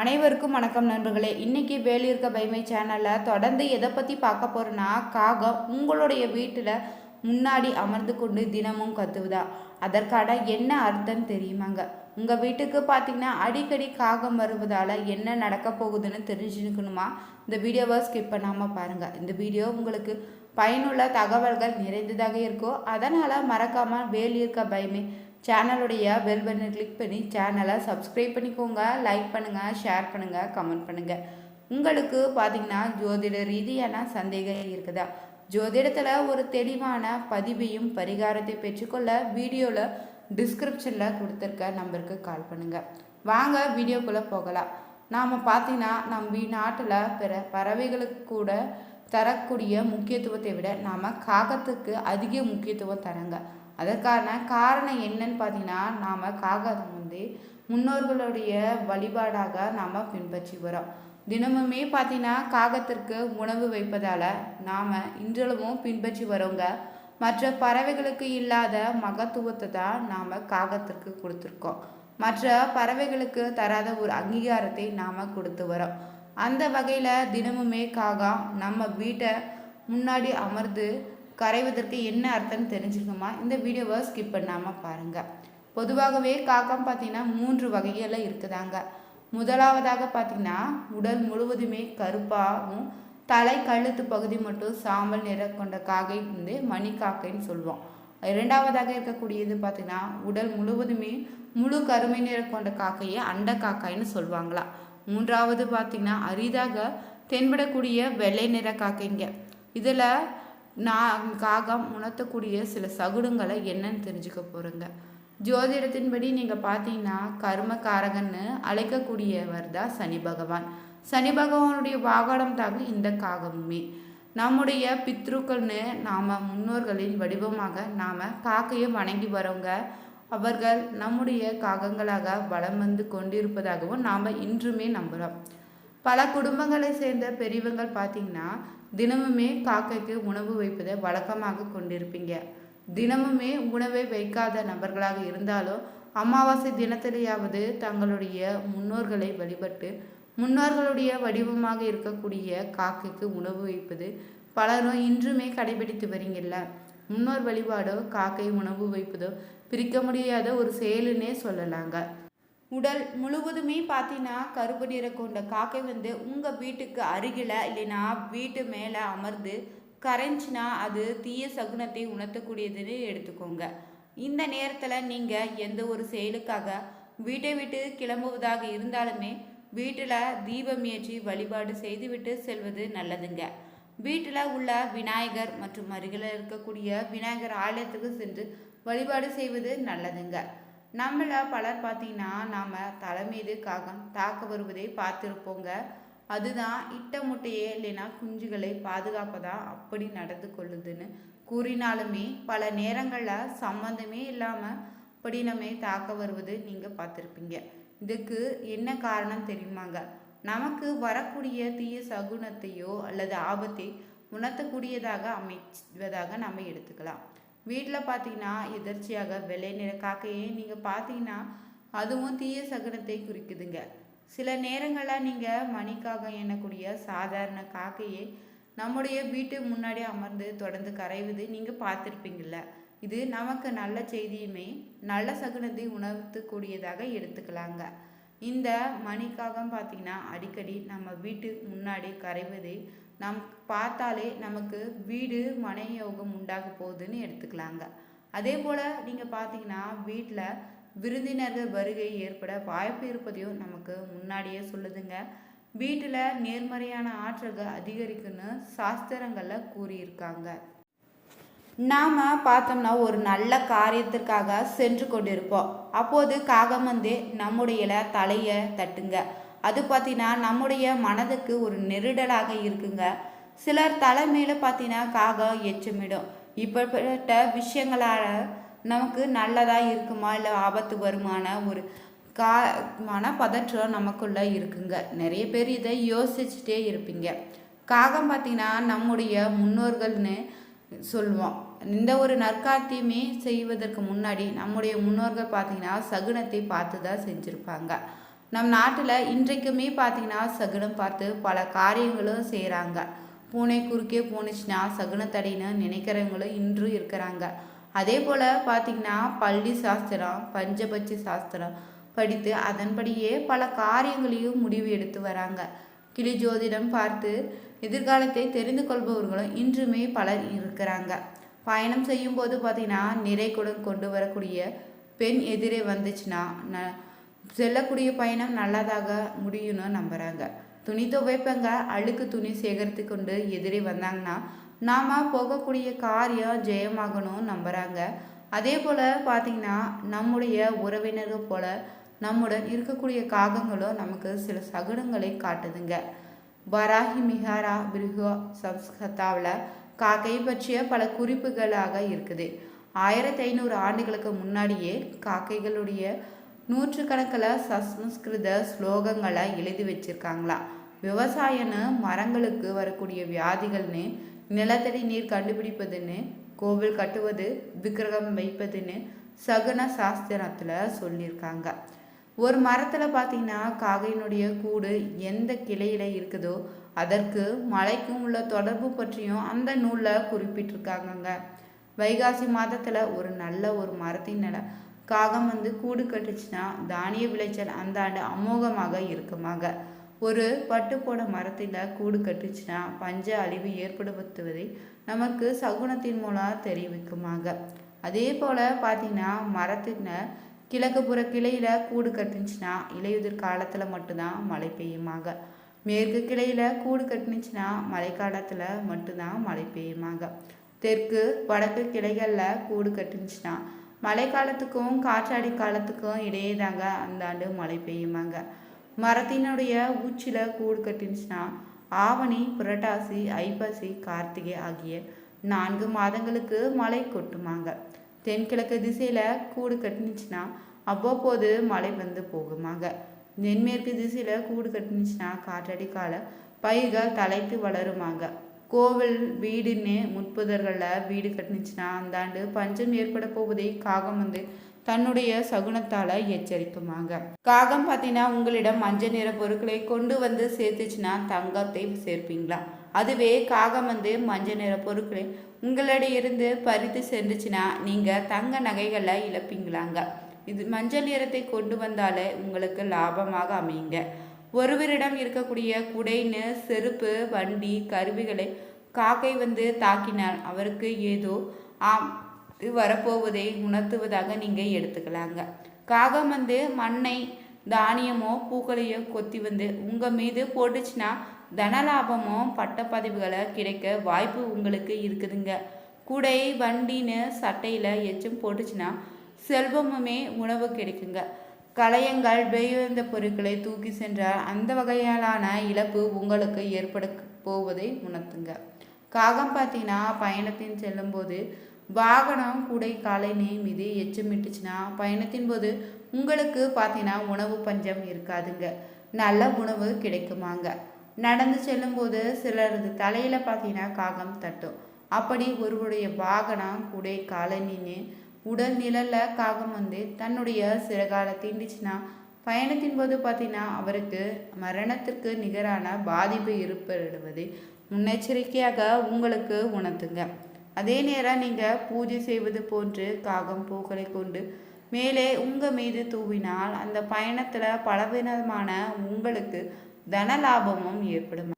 அனைவருக்கும் வணக்கம் நண்பர்களே. இன்றைக்கி வேலியிருக்க பைமை சேனலில் தொடர்ந்து எதை பற்றி பார்க்க போகிறோன்னா காகம் உங்களுடைய வீட்டில் முன்னாடி அமர்ந்து கொண்டு தினமும் கத்துவதா? அதற்கான என்ன அர்த்தம் தெரியுமாங்க? உங்கள் வீட்டுக்கு பார்த்தீங்கன்னா அடிக்கடி காகம் வருவதால் என்ன நடக்க போகுதுன்னு தெரிஞ்சுக்கணுமா? இந்த வீடியோவை ஸ்கிப் பண்ணாமல் பாருங்கள் இந்த வீடியோ உங்களுக்கு பயனுள்ள தகவல்கள் நிறைந்ததாக இருக்கோ அதனால் மறக்காமல் வேலியிருக்க பைமை சேனலுடைய பெல் பட்டனை கிளிக் பண்ணி சேனலை சப்ஸ்கிரைப் பண்ணிக்கோங்க லைக் பண்ணுங்கள் ஷேர் பண்ணுங்கள் கமெண்ட் பண்ணுங்கள் உங்களுக்கு பார்த்தீங்கன்னா ஜோதிட ரீதியான சந்தேகம் இருக்குதா? ஜோதிடத்தில் ஒரு தெளிவான பதிவையும் பரிகாரத்தை பெற்றுக்கொள்ள வீடியோவில் டிஸ்கிரிப்ஷனில் கொடுத்துருக்க நம்பருக்கு கால் பண்ணுங்கள் வாங்க வீடியோக்குள்ளே போகலாம். நாம் பார்த்தீங்கன்னா நம் நாட்டில் பிற பறவைகளுக்கு கூட தரக்கூடிய முக்கியத்துவத்தை விட நாம் காகத்துக்கு அதிக முக்கியத்துவம் தரங்க. அதற்கான காரணம் என்னன்னு பார்த்தீங்கன்னா நாம் காகதம் வந்து முன்னோர்களுடைய வழிபாடாக நாம் பின்பற்றி வரோம் தினமுமே பார்த்தீங்கன்னா காகத்திற்கு உணவு வைப்பதால் நாம் இன்றளவும் பின்பற்றி வரோங்க மற்ற பறவைகளுக்கு இல்லாத மகத்துவத்தை தான் நாம் காகத்திற்கு கொடுத்துருக்கோம். மற்ற பறவைகளுக்கு தராத ஒரு அங்கீகாரத்தை நாம் கொடுத்து வரோம் அந்த வகையில் தினமுமே காகம் நம்ம வீட்டை முன்னாடி அமர்ந்து கரைவதற்கு என்ன அர்த்தம்னு தெரிஞ்சுக்கணுமா? இந்த வீடியோவை ஸ்கிப் பண்ணாமல் பாருங்கள் பொதுவாகவே காக்கம் பார்த்தீங்கன்னா மூன்று வகைகளில் இருக்குதாங்க. முதலாவதாக பார்த்தீங்கன்னா உடல் முழுவதுமே கருப்பாகவும் தலை கழுத்து பகுதி மட்டும் சாம்பல் நிற கொண்ட காகை வந்து மணிக்காக்கைன்னு சொல்லுவோம். இரண்டாவதாக இருக்கக்கூடியது பார்த்தீங்கன்னா உடல் முழுவதுமே முழு கருமை நிறம் கொண்ட காக்கையை அண்ட காக்காய்ன்னு சொல்லுவாங்களாம் மூன்றாவது பார்த்தீங்கன்னா அரிதாக தென்படக்கூடிய வெள்ளை நிற காக்கைங்க. இதில் நான் காகம் உணர்த்தக்கூடிய சில சகுடுங்களை என்னன்னு தெரிஞ்சுக்க போகிறோங்க ஜோதிடத்தின்படி நீங்கள் பார்த்தீங்கன்னா கர்மகாரகன்னு அழைக்கக்கூடியவர் தான் சனி பகவான். சனி பகவானுடைய வாகனம் தாங்க இந்த காகமுமே. நம்முடைய பித்ருக்கள்னு நாம் முன்னோர்களின் வடிவமாக நாம் காக்கையை வணங்கி வரவங்க அவர்கள் நம்முடைய காகங்களாக வளம் வந்து கொண்டிருப்பதாகவும் நாம் இன்றுமே நம்புகிறோம் பல குடும்பங்களை சேர்ந்த பெரியவங்கள் பார்த்தீங்கன்னா தினமுமே காக்கைக்கு உணவு வைப்பதை வழக்கமாக கொண்டிருப்பீங்க. தினமுமே உணவை வைக்காத நபர்களாக இருந்தாலும் அமாவாசை தினத்திலேயாவது தங்களுடைய முன்னோர்களை வழிபட்டு முன்னோர்களுடைய வடிவமாக இருக்கக்கூடிய காக்கைக்கு உணவு வைப்பது பலரும் இன்றுமே கடைபிடித்து வரீங்கல்ல முன்னோர் வழிபாடோ காக்கை உணவு வைப்பதோ பிரிக்க முடியாத ஒரு செயலுன்னே சொல்லலாங்க. உடல் முழுவதுமே பார்த்தீங்கன்னா கருப்பு நிறம் கொண்ட காக்கை வந்து உங்கள் வீட்டுக்கு அருகில் இல்லைன்னா வீட்டு மேலே அமர்ந்து கரைஞ்சினா அது தீய சகுனத்தை உணர்த்தக்கூடியதுன்னு எடுத்துக்கோங்க. இந்த நேரத்தில் நீங்கள் எந்த ஒரு செயலுக்காக வீட்டை விட்டு கிளம்புவதாக இருந்தாலுமே வீட்டில் தீபம் ஏற்றி வழிபாடு செய்துவிட்டு செல்வது நல்லதுங்க. வீட்டில் உள்ள விநாயகர் மற்றும் அருகில் இருக்கக்கூடிய விநாயகர் ஆலயத்துக்கு சென்று வழிபாடு செய்வது நல்லதுங்க. நம்மள பலர் பார்த்தீங்கன்னா நாம் தலை மீது காகம் தாக்க வருவதை பார்த்துருப்போங்க. அதுதான் இட்ட முட்டையே இல்லைன்னா குஞ்சுகளை பாதுகாப்பதா அப்படி நடந்து கொள்ளுதுன்னு கூறினாலுமே பல நேரங்களில் சம்மந்தமே இல்லாமல் அப்படி நம்ம தாக்க வருவது நீங்கள் பார்த்துருப்பீங்க. இதுக்கு என்ன காரணம் தெரியுமாங்க? நமக்கு வரக்கூடிய தீய சகுனத்தையோ அல்லது ஆபத்தை உணர்த்தக்கூடியதாக அமைவதாக நம்ம எடுத்துக்கலாம். வீட்டில் பார்த்தீங்கன்னா எதர்ச்சியாக வெள்ளை நிற காக்கையை நீங்கள் பார்த்தீங்கன்னா அதுவும் தீய சகுனத்தை குறிக்குதுங்க. சில நேரங்களில் நீங்கள் மணிக்காக எண்ணக்கூடிய சாதாரண காக்கையை நம்முடைய வீட்டு முன்னாடி அமர்ந்து தொடர்ந்து கரைவது நீங்கள் பார்த்துருப்பீங்கள இது நமக்கு நல்ல செய்தியுமே நல்ல சகுனத்தை உணர்த்தக்கூடியதாக எடுத்துக்கலாங்க. இந்த மணிக்காகம் பார்த்திங்கன்னா அடிக்கடி நம்ம வீட்டு முன்னாடி கரைவதே நம் பார்த்தாலே நமக்கு வீடு மனயோகம் உண்டாக போகுதுன்னு எடுத்துக்கலாங்க. அதே போல் நீங்கள் பார்த்தீங்கன்னா வீட்டில் விருந்தினர்கள் வருகை ஏற்பட வாய்ப்பு இருப்பதையும் நமக்கு முன்னாடியே சொல்லுதுங்க. வீட்டில் நேர்மறையான ஆற்றல்கள் அதிகரிக்குன்னு சாஸ்திரங்களில் கூறியிருக்காங்க. நாம் பார்த்தோம்னா ஒரு நல்ல காரியத்திற்காக சென்று கொண்டிருப்போம். அப்போது காகம் வந்து நம்முடைய தலையை தட்டுங்க. அது பார்த்தீங்கன்னா நம்முடைய மனதுக்கு ஒரு நெருடலாக இருக்குங்க. சிலர் தலைமையில் பார்த்தீங்கன்னா காகம் எச்சமிடும். இப்படிப்பட்ட விஷயங்களால் நமக்கு நல்லதாக இருக்குமா? இல்லை ஆபத்து வருமான? ஒரு கா மன பதற்றம் நமக்குள்ளே இருக்குங்க. நிறைய பேர் இதை யோசிச்சுட்டே இருப்பீங்க. காகம் பார்த்தீங்கன்னா நம்முடைய முன்னோர்கள்னு சொல்லுவோம் இந்த ஒரு நற்காத்தியமே செய்வதற்கு முன்னாடி நம்முடைய முன்னோர்கள் பார்த்தீங்கன்னா சகுனத்தை பார்த்து தான் செஞ்சுருப்பாங்க. நம் நாட்டில் இன்றைக்குமே பார்த்தீங்கன்னா சகுனம் பார்த்து பல காரியங்களும் செய்கிறாங்க பூனை குறுக்கே போணுச்சுன்னா சகுனத்தடின்னு நினைக்கிறவங்களும் இன்றும் இருக்கிறாங்க. அதே போல் பார்த்திங்கன்னா பள்ளி சாஸ்திரம் பஞ்சபட்சி சாஸ்திரம் படித்து அதன்படியே பல காரியங்களையும் முடிவு எடுத்து வராங்க. கிளி ஜோதிடம் பார்த்து எதிர்காலத்தை தெரிந்து கொள்பவர்களும் இன்றுமே பலர் இருக்கிறாங்க. பயணம் செய்யும்போது பார்த்திங்கன்னா நிறை கூட கொண்டு வரக்கூடிய பெண் எதிரே வந்துச்சுன்னா ந செல்லக்கூடிய பயணம் நல்லதாக முடியும்னு நம்புகிறாங்க துணி துவைப்பங்க அழுக்கு துணி சேகரித்து கொண்டு எதிரே வந்தாங்கன்னா நாம் போகக்கூடிய காரியம் ஜெயமாகணும் நம்புகிறாங்க அதே போல் பார்த்திங்கன்னா நம்முடைய உறவினர்கள் போல் நம்முடன் இருக்கக்கூடிய காகங்களும் நமக்கு சில சகுனங்களை காட்டுதுங்க. வராகி மிகாரா பிருகோ சம்ஸ்கத்தாவில் காக்கை பற்றிய பல குறிப்புகளாக இருக்குது. ஆயிரத்தி ஐநூறு ஆண்டுகளுக்கு முன்னாடியே காக்கைகளுடைய நூற்றுக்கணக்கில் சம்ஸ்கிருத ஸ்லோகங்களை எழுதி வச்சுருக்காங்களாம் விவசாயம்னு மரங்களுக்கு வரக்கூடிய வியாதிகள்னு நிலத்தடி நீர் கண்டுபிடிப்பதுன்னு கோவில் கட்டுவது விக்கிரகம் வைப்பதுன்னு சகுன சாஸ்திரத்தில் சொல்லியிருக்காங்க. ஒரு மரத்தில் பார்த்தீங்கன்னா காகையினுடைய கூடு எந்த கிளையில் இருக்குதோ அதற்கு மலைக்கும் உள்ள தொடர்பு பற்றியும் அந்த நூலில் குறிப்பிட்டிருக்காங்கங்க. வைகாசி மாதத்தில் ஒரு நல்ல ஒரு மரத்தின் நில காகம் வந்து கூடு கட்டுச்சுன்னா தானிய விளைச்சல் அந்த ஆண்டு அமோகமாக இருக்குமாங்க ஒரு பட்டு போட மரத்தில் கூடு கட்டுச்சுன்னா பஞ்ச அழிவு ஏற்படுத்துவதை நமக்கு சகுனத்தின் மூலம் தெரிவிக்குமாங்க அதே போல் பார்த்தீங்கன்னா மரத்தின் கிழக்கு புற கிளையில் கூடு கட்டுச்சுன்னா இலையுதிர் காலத்தில் மட்டும்தான் மழை பெய்யுமாங்க மேற்கு கிளையில் கூடு கட்டுனுச்சுன்னா மழைக்காலத்தில் மட்டும்தான் மழை பெய்யுமாங்க தெற்கு வடக்கு கிளைகளில் கூடு கட்டுச்சுன்னா மழை காலத்துக்கும் காற்றாடி காலத்துக்கும் இடையே தாங்க அந்த ஆண்டு மழை பெய்யுமாங்க. மரத்தினுடைய உச்சியில் கூடு கட்டினுச்சுன்னா ஆவணி புரட்டாசி ஐப்பசி கார்த்திகை ஆகிய நான்கு மாதங்களுக்கு மழை கொட்டுமாங்க. தென்கிழக்கு திசையில் கூடு கட்டினுச்சுன்னா அவ்வப்போது மழை வந்து போகுமாங்க. தென்மேற்கு திசையில் கூடு கட்டினுச்சுன்னா காற்றடி கால பயிர்கள் தலைத்து வளருமாங்க. கோவில் வீடுன்னு முற்புதர்களில் வீடு கட்டுனுச்சுன்னா அந்த ஆண்டு பஞ்சம் ஏற்பட போவதை காகம் வந்து தன்னுடைய சகுனத்தால் எச்சரிக்குமாங்க காகம் பார்த்தீங்கன்னா உங்களிடம் மஞ்சள் நிற பொருட்களை கொண்டு வந்து சேர்த்துச்சுன்னா தங்கத்தை சேர்ப்பீங்களா? அதுவே காகம் வந்து மஞ்சள் நிற பொருட்களை உங்களிடையே இருந்து பறித்து சென்றுச்சுன்னா நீங்கள் தங்க நகைகளை இழப்பீங்களாங்க. இது மஞ்சள் நிறத்தை கொண்டு வந்தாலே உங்களுக்கு லாபமாக அமையுங்க. ஒருவரிடம் இருக்கக்கூடிய குடைன்னு செருப்பு வண்டி கருவிகளை காக்கை வந்து தாக்கினால் அவருக்கு ஏதோ ஆம் வரப்போவதை உணர்த்துவதாக நீங்கள் எடுத்துக்கலாங்க. காகம் வந்து மண்ணை தானியமோ பூக்களையோ கொத்தி வந்து உங்கள் மீது போட்டுச்சுன்னா தனலாபமோ பட்டப்பதிவுகளை கிடைக்க வாய்ப்பு உங்களுக்கு இருக்குதுங்க. குடை வண்டின்னு சட்டையில் எச்சும் போட்டுச்சுன்னா செல்வமுமே உணவு கிடைக்குங்க. களையங்கள் வெய்யுந்த பொருட்களை தூக்கி சென்றால் அந்த வகையாலான இழப்பு உங்களுக்கு ஏற்பட போவதை உணர்த்துங்க. காகம் பார்த்தீங்கன்னா பயணத்தின் செல்லும்போது வாகனம் கூடை காலை மீது எச்சமிட்டுச்சுன்னா பயணத்தின் போது உங்களுக்கு பார்த்தீங்கன்னா உணவு பஞ்சம் இருக்காதுங்க. நல்ல உணவு கிடைக்குமாங்க. நடந்து செல்லும்போது சிலரது தலையில் பார்த்தீங்கன்னா காகம் தட்டும். அப்படி ஒருவருடைய வாகனம் கூடை காலை நின்று உடல் நிழலில் காகம் வந்து தன்னுடைய சிறகால தீண்டிச்சுன்னா பயணத்தின் போது பார்த்தீங்கன்னா அவருக்கு மரணத்திற்கு நிகரான பாதிப்பு ஏற்படுவது முன்னெச்சரிக்கையாக உங்களுக்கு உணர்த்துங்க. அதே நேரம் நீங்கள் பூஜை செய்வது போன்று காகம் பூக்களை கொண்டு மேலே உங்கள் மீது தூவினால் அந்த பயணத்தில் பலவிதமான உங்களுக்கு தன லாபமும் ஏற்படும்.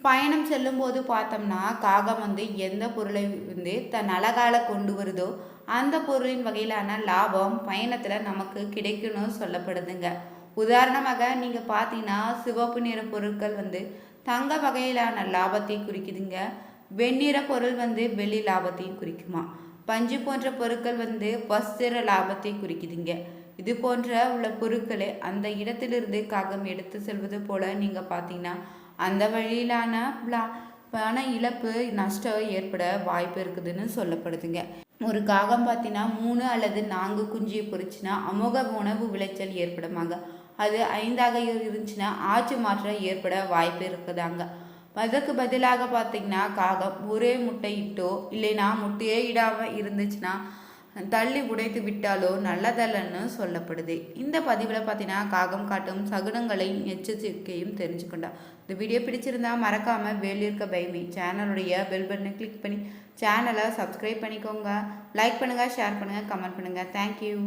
பயணம் செல்லும்போது பார்த்தோம்னா காகம் வந்து எந்த பொருளை வந்து தன் அழகால கொண்டு வருதோ அந்த பொருளின் வகையிலான லாபம் பயணத்தில் நமக்கு கிடைக்கணும் சொல்லப்படுதுங்க. உதாரணமாக நீங்கள் பார்த்தீங்கன்னா சிவப்பு நிற பொருட்கள் வந்து தங்க வகையிலான லாபத்தை குறிக்குதுங்க. வெண்ணிற பொருள் வந்து வெள்ளி லாபத்தையும் குறிக்குமா? பஞ்சு போன்ற பொருட்கள் வந்து வஸ்திர லாபத்தை குறிக்குதுங்க. இது போன்ற உள்ள பொருட்களை அந்த இடத்திலிருந்து காகம் எடுத்து செல்வது போல நீங்கள் பார்த்தீங்கன்னா அந்த வழியிலான பண இழப்பு நஷ்டம் ஏற்பட வாய்ப்பு இருக்குதுன்னு சொல்லப்படுதுங்க. ஒரு காகம் பார்த்தீங்கன்னா மூணு அல்லது நான்கு குஞ்சியை பொறிச்சுன்னா அமோக உணவு விளைச்சல் ஏற்படுமாங்க. அது ஐந்தாக இருந்துச்சுன்னா ஆட்சி மாற்றம் ஏற்பட வாய்ப்பு இருக்குதாங்க. அதற்கு பதிலாக பார்த்தீங்கன்னா காகம் ஒரே முட்டையிட்டோ இல்லைன்னா முட்டையே இடாமல் இருந்துச்சுன்னா தள்ளி உடைத்து விட்டாலோ நல்லதல்லன்னு சொல்லப்படுது. இந்த பதிவில் பார்த்தீங்கன்னா காகம் காட்டும் சகுனங்களையும் எச்சரிக்கையும் தெரிஞ்சுக்கொண்டா இந்த வீடியோ பிடிச்சிருந்தா மறக்காமல் வேலியிருக்க பயமே. சேனலுடைய பெல் பட்டனை கிளிக் பண்ணி சேனலை சப்ஸ்கிரைப் பண்ணிக்கோங்க. லைக் பண்ணுங்கள் ஷேர் பண்ணுங்கள் கமெண்ட் பண்ணுங்கள் தேங்க்யூ